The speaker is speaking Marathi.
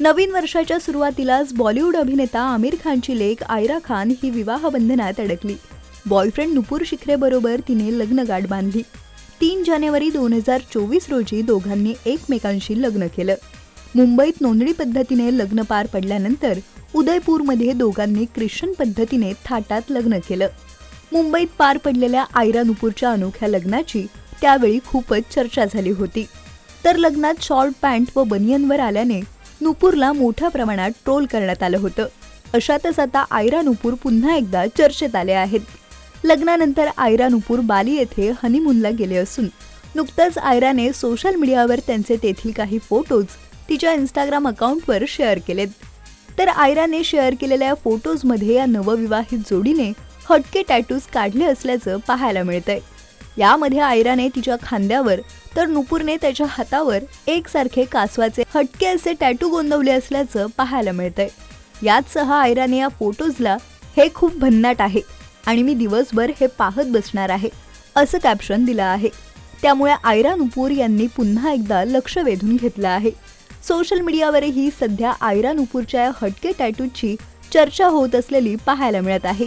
नवीन वर्षाच्या सुरुवातीलाच बॉलिवूड अभिनेता आमिर खानची लेक आयरा खान ही विवाह बंधनात अडकली. बॉयफ्रेंड नुपूर शिखरेबरोबर तिने लग्नगाठ बांधली. तीन जानेवारी दोन हजार चोवीस रोजी दोघांनी एकमेकांशी लग्न केलं. मुंबईत नोंदणी पद्धतीने लग्न पार पडल्यानंतर उदयपूरमध्ये दोघांनी ख्रिश्चन पद्धतीने थाटात लग्न केलं. मुंबईत पार पडलेल्या आयरा नुपूरच्या अनोख्या लग्नाची त्यावेळी खूपच चर्चा झाली होती. तर लग्नात शॉर्ट पॅन्ट व बनियनवर आल्याने नुपूरला मोठ्या प्रमाणात ट्रोल करण्यात आलं होतं. अशातच आता आयरा नुपूर पुन्हा एकदा चर्चेत आले आहेत. लग्नानंतर आयरा नुपूर बाली येथे हनीमूनला गेले असून नुकतंच आयराने सोशल मीडियावर त्यांचे तेथील काही फोटोज तिच्या इंस्टाग्राम अकाउंटवर शेअर केलेत. तर आयराने शेअर केलेल्या फोटोजमध्ये या नवविवाहित जोडीने हटके टॅटूज काढले असल्याचं पाहायला मिळतंय. यामध्ये आयराने तिच्या खांद्यावर तर नुपूरने त्याच्या हातावर एकसारखे कासवाचे हटके असे टॅटू गोंदवले असल्याचं पाहायला मिळतंय. यात सह आयराने या फोटोजला हे खूप भन्नाट आहे आणि मी दिवसभर हे पाहत बसणार आहे असं कॅप्शन दिलं आहे. त्यामुळे आयरा नुपूर यांनी पुन्हा एकदा लक्ष वेधून घेतलं आहे. सोशल मीडियावरही सध्या आयरा नुपूरच्या या हटके टॅटूची चर्चा होत असलेली पाहायला मिळत आहे.